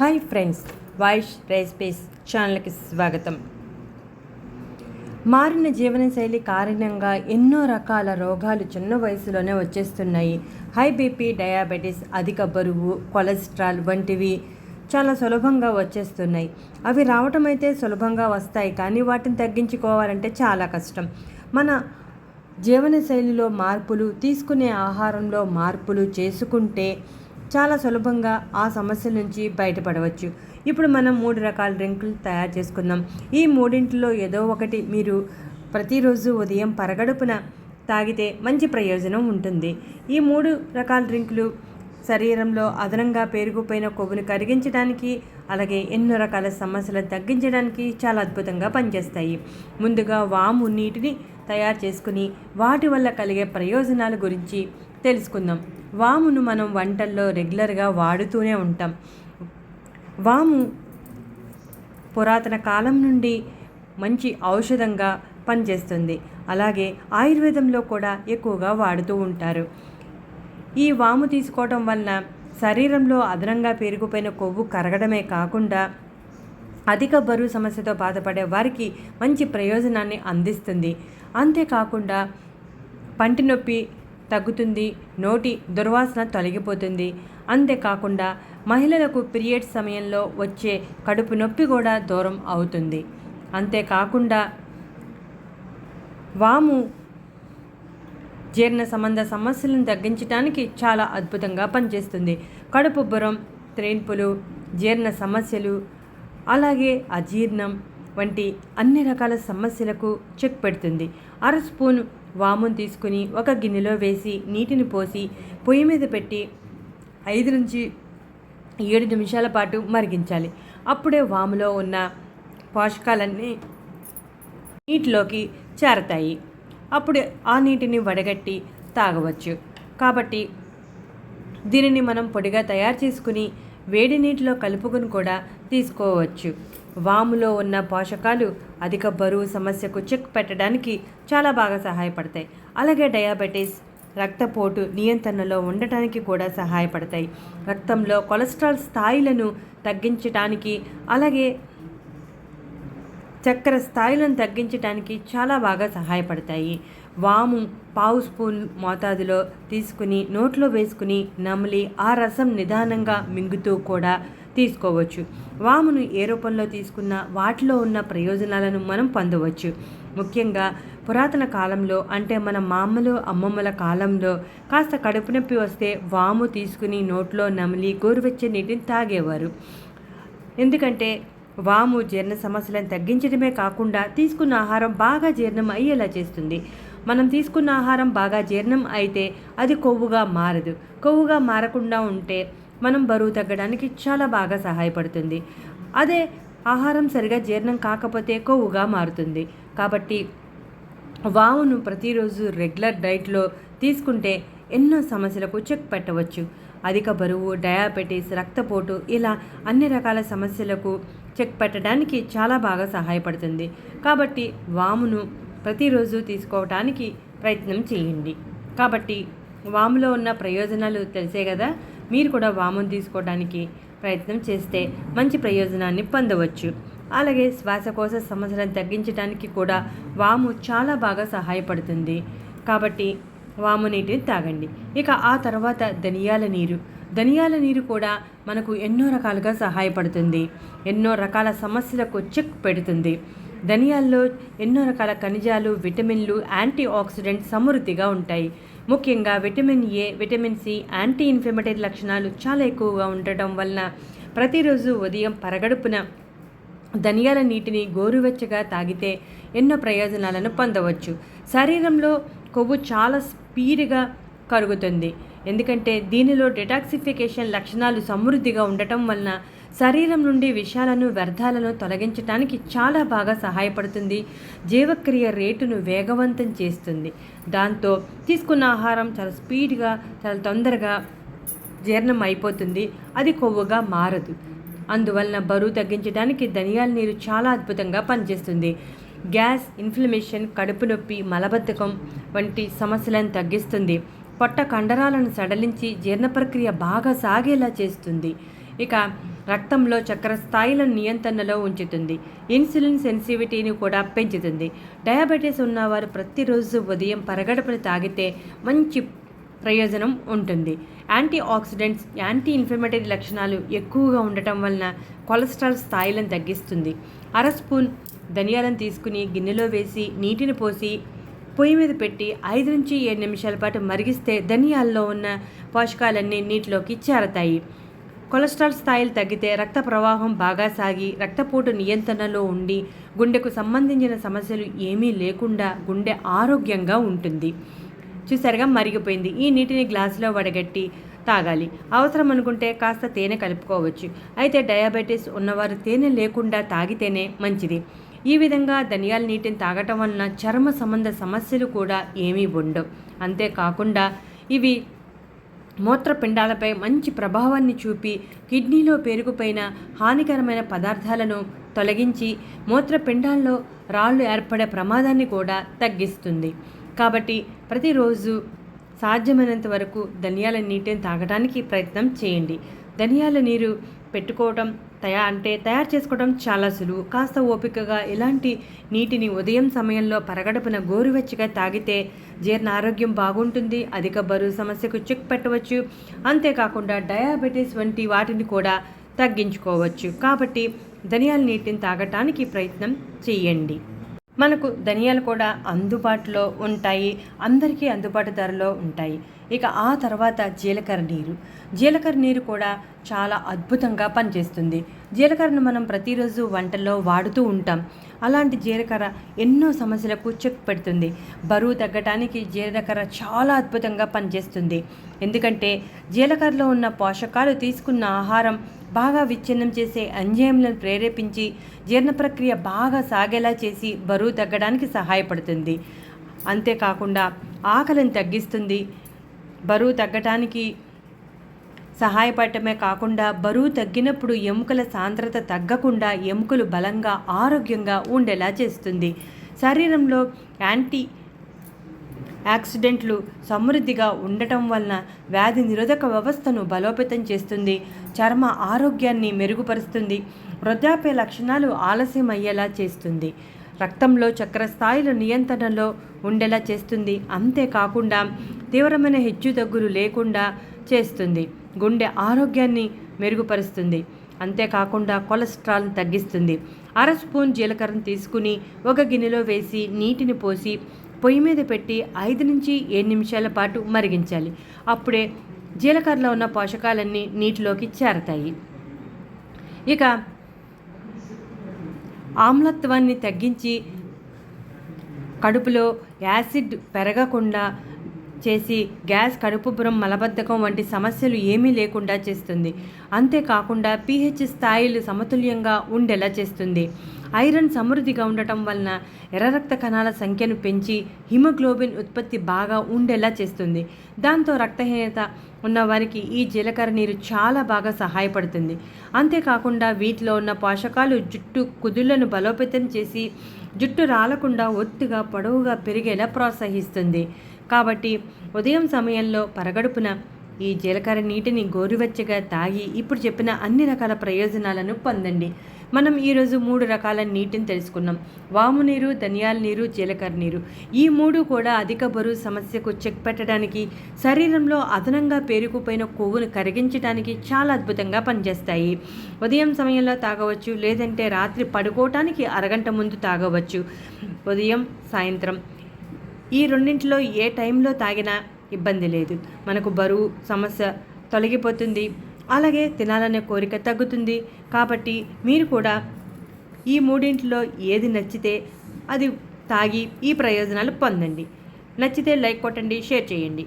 Hi friends voice recipes ఛానల్కి స్వాగతం. మారిన జీవనశైలి కారణంగా ఎన్నో రకాల రోగాలు చిన్న వయసులోనే వచ్చేస్తున్నాయి. హై బీపీ డయాబెటీస్ అధిక బరువు కొలెస్ట్రాల్ వంటివి చాలా సులభంగా వచ్చేస్తున్నాయి. అవి రావటం అయితే సులభంగా వస్తాయి కానీ వాటిని తగ్గించుకోవాలంటే చాలా కష్టం. మన జీవనశైలిలో మార్పులు తీసుకునే ఆహారంలో మార్పులు చేసుకుంటే చాలా సులభంగా ఆ సమస్య నుంచి బయటపడవచ్చు. ఇప్పుడు మనం మూడు రకాల డ్రింకులు తయారు చేసుకుందాం. ఈ మూడింటిలో ఏదో ఒకటి మీరు ప్రతిరోజు ఉదయం పరగడుపున తాగితే మంచి ప్రయోజనం ఉంటుంది. ఈ మూడు రకాల డ్రింకులు శరీరంలో అదనంగా పేరుకుపోయిన కొవ్వును కరిగించడానికి అలాగే ఎన్నో రకాల సమస్యలు తగ్గించడానికి చాలా అద్భుతంగా పనిచేస్తాయి. ముందుగా వాము నీటిని తయారు చేసుకుని వాటి వల్ల కలిగే ప్రయోజనాల గురించి తెలుసుకుందాం. వామును మనం వంటల్లో రెగ్యులర్గా వాడుతూనే ఉంటాం. వాము పురాతన కాలం నుండి మంచి ఔషధంగా పనిచేస్తుంది. అలాగే ఆయుర్వేదంలో కూడా ఎక్కువగా వాడుతూ ఉంటారు. ఈ వాము తీసుకోవటం వలన శరీరంలో అదనంగా పెరిగిపోయిన కొవ్వు కరగడమే కాకుండా అధిక బరువు సమస్యతో బాధపడే వారికి మంచి ప్రయోజనాన్ని అందిస్తుంది. అంతేకాకుండా పంటి నొప్పి తగ్గుతుంది నోటి దుర్వాసన తొలగిపోతుంది. అంతేకాకుండా మహిళలకు పీరియడ్ సమయంలో వచ్చే కడుపు నొప్పి కూడా దూరం అవుతుంది. అంతేకాకుండా వాము జీర్ణ సంబంధ సమస్యలను తగ్గించడానికి చాలా అద్భుతంగా పనిచేస్తుంది. కడుపు బురం త్రేన్పులు జీర్ణ సమస్యలు అలాగే అజీర్ణం వంటి అన్ని రకాల సమస్యలకు చెక్ పెడుతుంది. అర స్పూన్ వామును తీసుకుని ఒక గిన్నెలో వేసి నీటిని పోసి పొయ్యి మీద పెట్టి ఐదు నుంచి ఏడు నిమిషాల పాటు మరిగించాలి. అప్పుడే వాములో ఉన్న పోషకాలన్నీ నీటిలోకి చేరతాయి. అప్పుడు ఆ నీటిని వడగట్టి తాగవచ్చు. కాబట్టి దీనిని మనం పొడిగా తయారు చేసుకుని వేడి నీటిలో కలుపుకొని కూడా తీసుకోవచ్చు. వాములో ఉన్న పోషకాలు అధిక బరువు సమస్యకు చెక్ పెట్టడానికి చాలా బాగా సహాయపడతాయి. అలాగే డయాబెటీస్ రక్తపోటు నియంత్రణలో ఉండటానికి కూడా సహాయపడతాయి. రక్తంలో కొలెస్ట్రాల్ స్థాయిలను తగ్గించడానికి అలాగే చక్కెర స్థాయిలను తగ్గించడానికి చాలా బాగా సహాయపడతాయి. వాము పావు స్పూన్ మోతాదులో తీసుకుని నోట్లో వేసుకుని నమిలి ఆ రసం నిదానంగా మింగుతూ కూడా తీసుకోవచ్చు. వామును ఏ రూపంలో తీసుకున్నా వాటిలో ఉన్న ప్రయోజనాలను మనం పొందవచ్చు. ముఖ్యంగా పురాతన కాలంలో అంటే మన మామలు అమ్మమ్మల కాలంలో కాస్త కడుపు నొప్పి వస్తే వాము తీసుకుని నోట్లో నమిలి గోరువెచ్చే నీటిని తాగేవారు. ఎందుకంటే వాము జీర్ణ సమస్యలను తగ్గించడమే కాకుండా తీసుకున్న ఆహారం బాగా జీర్ణం అయ్యేలా చేస్తుంది. మనం తీసుకున్న ఆహారం బాగా జీర్ణం అయితే అది కొవ్వుగా మారదు. కొవ్వుగా మారకుండా ఉంటే మనం బరువు తగ్గడానికి చాలా బాగా సహాయపడుతుంది. అదే ఆహారం సరిగా జీర్ణం కాకపోతే కొవ్వుగా మారుతుంది. కాబట్టి వామును ప్రతిరోజు రెగ్యులర్ డైట్లో తీసుకుంటే ఎన్నో సమస్యలకు చెక్ పెట్టవచ్చు. అధిక బరువు డయాబెటీస్ రక్తపోటు ఇలా అన్ని రకాల సమస్యలకు చెక్ పెట్టడానికి చాలా బాగా సహాయపడుతుంది. కాబట్టి వామును ప్రతిరోజు తీసుకోవటానికి ప్రయత్నం చేయండి. కాబట్టి వాములో ఉన్న ప్రయోజనాలు తెలిసే కదా మీరు కూడా వామును తీసుకోవడానికి ప్రయత్నం చేస్తే మంచి ప్రయోజనాన్ని పొందవచ్చు. అలాగే శ్వాసకోశ సమస్యలను తగ్గించడానికి కూడా వాము చాలా బాగా సహాయపడుతుంది. కాబట్టి వాము నీటిని తాగండి. ఇక ఆ తర్వాత ధనియాల నీరు. ధనియాల నీరు కూడా మనకు ఎన్నో రకాలుగా సహాయపడుతుంది. ఎన్నో రకాల సమస్యలకు చెక్ పెడుతుంది. ధనియాల్లో ఎన్నో రకాల ఖనిజాలు విటమిన్లు యాంటీ ఆక్సిడెంట్ సమృద్ధిగా ఉంటాయి. ముఖ్యంగా vitamin A vitamin C anti inflammatory లక్షణాలు చాలా ఎక్కువగా ఉండటం వలన ప్రతిరోజు ఉదయం పరగడుపున ధనియాల నీటిని గోరువెచ్చగా తాగితే ఎన్నో ప్రయోజనాలను పొందవచ్చు. శరీరంలో కొవ్వు చాలా స్పీడ్గా కరుగుతుంది. ఎందుకంటే దీనిలో డిటాక్సిఫికేషన్ లక్షణాలు సమృద్ధిగా ఉండటం వలన శరీరం నుండి విషాలను వ్యర్థాలను తొలగించడానికి చాలా బాగా సహాయపడుతుంది. జీవక్రియ రేటును వేగవంతం చేస్తుంది. దాంతో తీసుకున్న ఆహారం చాలా స్పీడ్గా చాలా తొందరగా జీర్ణం అయిపోతుంది అది కొవ్వుగా మారదు. అందువలన బరువు తగ్గించడానికి ధనియాల నీరు చాలా అద్భుతంగా పనిచేస్తుంది. గ్యాస్ ఇన్ఫ్లమేషన్ కడుపు నొప్పి మలబద్ధకం వంటి సమస్యలను తగ్గిస్తుంది. పొట్ట కండరాలను సడలించి జీర్ణ ప్రక్రియ బాగా సాగేలా చేస్తుంది. ఇక రక్తంలో చక్కెర స్థాయిలను నియంత్రణలో ఉంచుతుంది. ఇన్సులిన్ సెన్సిటివిటీని కూడా పెంచుతుంది. డయాబెటీస్ ఉన్నవారు ప్రతిరోజు ఉదయం పరగడపలు తాగితే మంచి ప్రయోజనం ఉంటుంది. యాంటీ ఆక్సిడెంట్స్ యాంటీ ఇన్ఫ్లమేటరీ లక్షణాలు ఎక్కువగా ఉండటం వలన కొలెస్ట్రాల్ స్థాయిలను తగ్గిస్తుంది. అర స్పూన్ ధనియాలను తీసుకుని గిన్నెలో వేసి నీటిని పోసి పొయ్యి మీద పెట్టి ఐదు నుంచి ఏడు నిమిషాల పాటు మరిగిస్తే ధనియాల్లో ఉన్న పోషకాలన్నీ నీటిలోకి చేరతాయి. కొలెస్ట్రాల్ స్థాయిలు తగ్గితే రక్త ప్రవాహం బాగా సాగి రక్తపోటు నియంత్రణలో ఉండి గుండెకు సంబంధించిన సమస్యలు ఏమీ లేకుండా గుండె ఆరోగ్యంగా ఉంటుంది. చూసారుగా మరిగిపోయింది. ఈ నీటిని గ్లాసులో వడగట్టి తాగాలి. అవసరం అనుకుంటే కాస్త తేనె కలుపుకోవచ్చు. అయితే డయాబెటీస్ ఉన్నవారు తేనె లేకుండా తాగితేనే మంచిది. ఈ విధంగా ధనియాల నీటిని తాగటం వలన చర్మ సంబంధ సమస్యలు కూడా ఏమీ ఉండవు. అంతేకాకుండా ఇవి మూత్రపిండాలపై మంచి ప్రభావాన్ని చూపి కిడ్నీలో పేరుకుపోయిన హానికరమైన పదార్థాలను తొలగించి మూత్రపిండాల్లో రాళ్ళు ఏర్పడే ప్రమాదాన్ని కూడా తగ్గిస్తుంది. కాబట్టి ప్రతిరోజు సాధ్యమైనంత వరకు ధనియాల నీటిని తాగడానికి ప్రయత్నం చేయండి. ధనియాల నీరు పెట్టుకోవడం తయా అంటే తయారు చేసుకోవడం చాలా సులువు. కాస్త ఓపికగా ఇలాంటి నీటిని ఉదయం సమయంలో పరగడపున గోరువెచ్చగా తాగితే జీర్ణ ఆరోగ్యం బాగుంటుంది అధిక బరువు సమస్యకు చెక్ పెట్టవచ్చు. అంతేకాకుండా డయాబెటీస్ వంటి వాటిని కూడా తగ్గించుకోవచ్చు. కాబట్టి ధనియాల నీటిని తాగటానికి ప్రయత్నం చేయండి. మనకు ధనియాలు కూడా అందుబాటులో ఉంటాయి. అందరికీ అందుబాటు ధరలో ఉంటాయి. ఇక ఆ తర్వాత జీలకర్ర నీరు. జీలకర్ర నీరు కూడా చాలా అద్భుతంగా పనిచేస్తుంది. జీలకర్రను మనం ప్రతిరోజు వంటల్లో వాడుతూ ఉంటాం. అలాంటి జీలకర్ర ఎన్నో సమస్యలకు చెక్ పెడుతుంది. బరువు తగ్గటానికి జీలకర్ర చాలా అద్భుతంగా పనిచేస్తుంది. ఎందుకంటే జీలకర్రలో ఉన్న పోషకాలు తీసుకున్న ఆహారం బాగా విచ్ఛిన్నం చేసే ఎంజైమ్లను ప్రేరేపించి జీర్ణ ప్రక్రియ బాగా సాగేలా చేసి బరువు తగ్గడానికి సహాయపడుతుంది. అంతేకాకుండా ఆకలిని తగ్గిస్తుంది. బరువు తగ్గటానికి సహాయపడటమే కాకుండా బరువు తగ్గినప్పుడు ఎముకల సాంద్రత తగ్గకుండా ఎముకలు బలంగా ఆరోగ్యంగా ఉండేలా చేస్తుంది. శరీరంలో యాంటీ యాక్సిడెంట్లు సమృద్ధిగా ఉండటం వలన వ్యాధి నిరోధక వ్యవస్థను బలోపేతం చేస్తుంది. చర్మ ఆరోగ్యాన్ని మెరుగుపరుస్తుంది. వృద్ధాప్య లక్షణాలు ఆలస్యం అయ్యేలా చేస్తుంది. రక్తంలో చక్కెర స్థాయిల నియంత్రణలో ఉండేలా చేస్తుంది. అంతేకాకుండా తీవ్రమైన హెచ్చుతగ్గులు లేకుండా చేస్తుంది. గుండె ఆరోగ్యాన్ని మెరుగుపరుస్తుంది. అంతేకాకుండా కొలెస్ట్రాల్ని తగ్గిస్తుంది. అర స్పూన్ జీలకర్రను తీసుకుని ఒక గిన్నెలో వేసి నీటిని పోసి పొయ్యి మీద పెట్టి ఐదు నుంచి ఏడు నిమిషాల పాటు మరిగించాలి. అప్పుడే జీలకర్రలో ఉన్న పోషకాలన్నీ నీటిలోకి చేరతాయి. ఇక ఆమ్లత్వాన్ని తగ్గించి కడుపులో యాసిడ్ పెరగకుండా చేసి గ్యాస్ కడుపుబురం మలబద్ధకం వంటి సమస్యలు ఏమీ లేకుండా చేస్తుంది. అంతేకాకుండా పీహెచ్ స్థాయిలు సమతుల్యంగా ఉండేలా చేస్తుంది. ఐరన్ సమృద్ధిగా ఉండటం వలన ఎర్ర రక్త కణాల సంఖ్యను పెంచి హిమోగ్లోబిన్ ఉత్పత్తి బాగా ఉండేలా చేస్తుంది. దాంతో రక్తహీనత ఉన్నవారికి ఈ జీలకర్ర నీరు చాలా బాగా సహాయపడుతుంది. అంతేకాకుండా వీటిలో ఉన్న పోషకాలు జుట్టు కుదుళ్ళను బలోపేతం చేసి జుట్టు రాలకుండా ఒత్తుగా పొడవుగా పెరిగేలా ప్రోత్సహిస్తుంది. కాబట్టి ఉదయం సమయంలో పరగడుపున ఈ జీలకర్ర నీటిని గోరువెచ్చగా తాగి ఇప్పుడు చెప్పిన అన్ని రకాల ప్రయోజనాలను పొందండి. మనం ఈరోజు మూడు రకాల నీటిని తెలుసుకున్నాం. వాము నీరు ధనియాల నీరు జీలకర్ర నీరు. ఈ మూడు కూడా అధిక బరువు సమస్యకు చెక్ పెట్టడానికి శరీరంలో అదనంగా పేరుకుపోయిన కొవ్వును కరిగించడానికి చాలా అద్భుతంగా పనిచేస్తాయి. ఉదయం సమయంలో తాగవచ్చు లేదంటే రాత్రి పడుకోవటానికి అరగంట ముందు తాగవచ్చు. ఉదయం సాయంత్రం. ఈ రెండింటిలో ఏ టైంలో తాగినా ఇబ్బంది లేదు. మనకు బరువు సమస్య తొలగిపోతుంది. అలాగే తినాలనే కోరిక తగ్గుతుంది. కాబట్టి మీరు కూడా ఈ మూడింటిలో ఏది నచ్చితే అది తాగి ఈ ప్రయోజనాలు పొందండి. నచ్చితే లైక్ కొట్టండి షేర్ చేయండి.